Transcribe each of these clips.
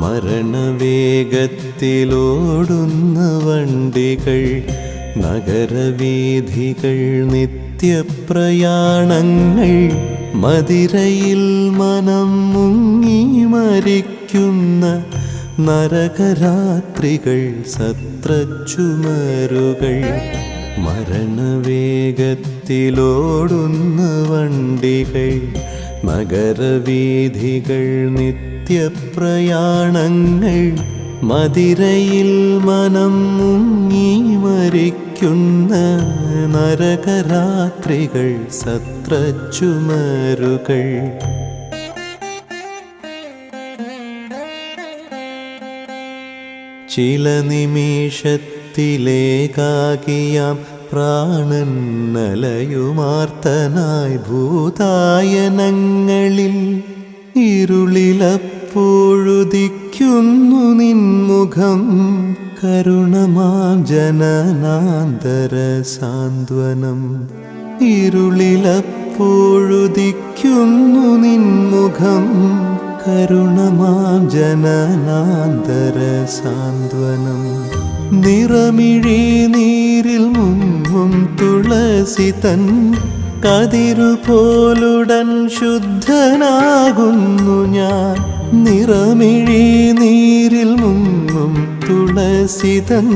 മരണവേഗത്തിലോടുന്ന വണ്ടികൾ നഗരവീഥികൾ നിത്യപ്രയാണങ്ങൾ മതിരയിൽ മനം മുങ്ങി മരിക്കുന്ന നരകരാത്രികൾ സത്രച്ചുമരുകൾ മരണവേഗത്തിലോടുന്ന വണ്ടികൾ നഗരവീഥികൾ നിത്യപ്രയാണങ്ങൾ മതിരയിൽ മനം മുങ്ങി മരിക്കുന്ന നരകരാത്രികൾ സത്രച്ചുമരുകൾ. ചില നിമിഷത്തിലേകാകിയാം പ്രാണൻ നലയുമാർത്തനായി ഭൂതായനങ്ങളിൽ ഇരുളിലപ്പോഴുദിക്കുന്നു നിൻമുഖം കരുണമാ ജനനാന്തര സാന്ത്വനം ഇരുളിലപ്പോഴുദിക്കുന്നു നിൻമുഖം കരുണമാ ജനനാന്തര സാന്ത്വനം നിറമിഴി നീരിൽ മുങ്ങും തുളസി തൻ കതിരുപോലുടൻ ശുദ്ധനാകുന്നു ഞാൻ. നിറമിഴി നീരിൽ മുങ്ങും തുളസിതൻ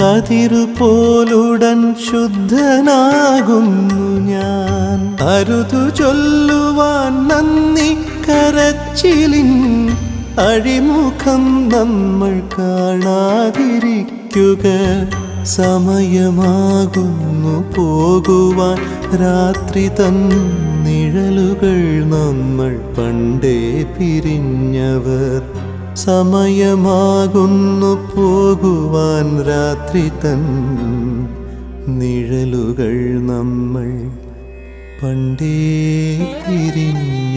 കതിരുപോലുടൻ ശുദ്ധനാകുന്നു ഞാൻ. അരുതു ചൊല്ലുവാൻ നന്ദി കരച്ചിലിൻ അഴിമുഖം നമ്മൾ കാണാതിരിക്കുക. സമയമാകുന്നു പോകുവാൻ രാത്രി തൻ നിഴലുകൾ നമ്മൾ പണ്ടേ പിരിഞ്ഞവർ. സമയമാകുന്നു പോകുവാൻ രാത്രി തൻ നിഴലുകൾ നമ്മൾ പണ്ടേ പിരിഞ്ഞവർ